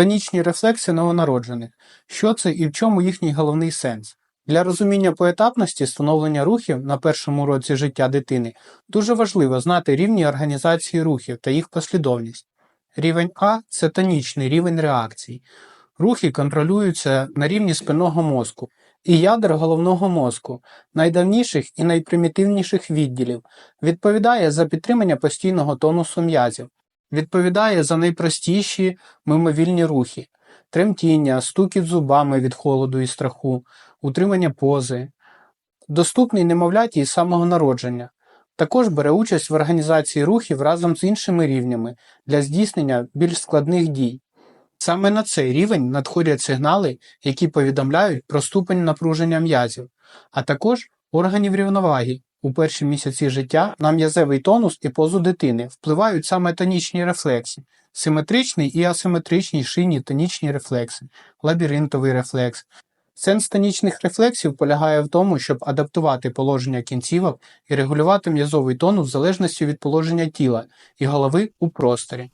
Тонічні рефлекси новонароджених. Що це і в чому їхній головний сенс? Для розуміння поетапності становлення рухів на першому році життя дитини дуже важливо знати рівні організації рухів та їх послідовність. Рівень А це тонічний рівень реакцій. Рухи контролюються на рівні спинного мозку і ядер головного мозку, найдавніших і найпримітивніших відділів, відповідає за підтримання постійного тонусу м'язів, відповідає за найпростіші мимовільні рухи, тремтіння, стукіт зубами від холоду і страху, утримання пози, доступний немовляті із самого народження. Також бере участь в організації рухів разом з іншими рівнями для здійснення більш складних дій. Саме на цей рівень надходять сигнали, які повідомляють про ступень напруження м'язів, а також органів рівноваги. У перші місяці життя на м'язевий тонус і позу дитини впливають саме тонічні рефлекси, симетричний і асиметричні шийні тонічні рефлекси, лабіринтовий рефлекс. Сенс тонічних рефлексів полягає в тому, щоб адаптувати положення кінцівок і регулювати м'язовий тонус в залежності від положення тіла і голови у просторі.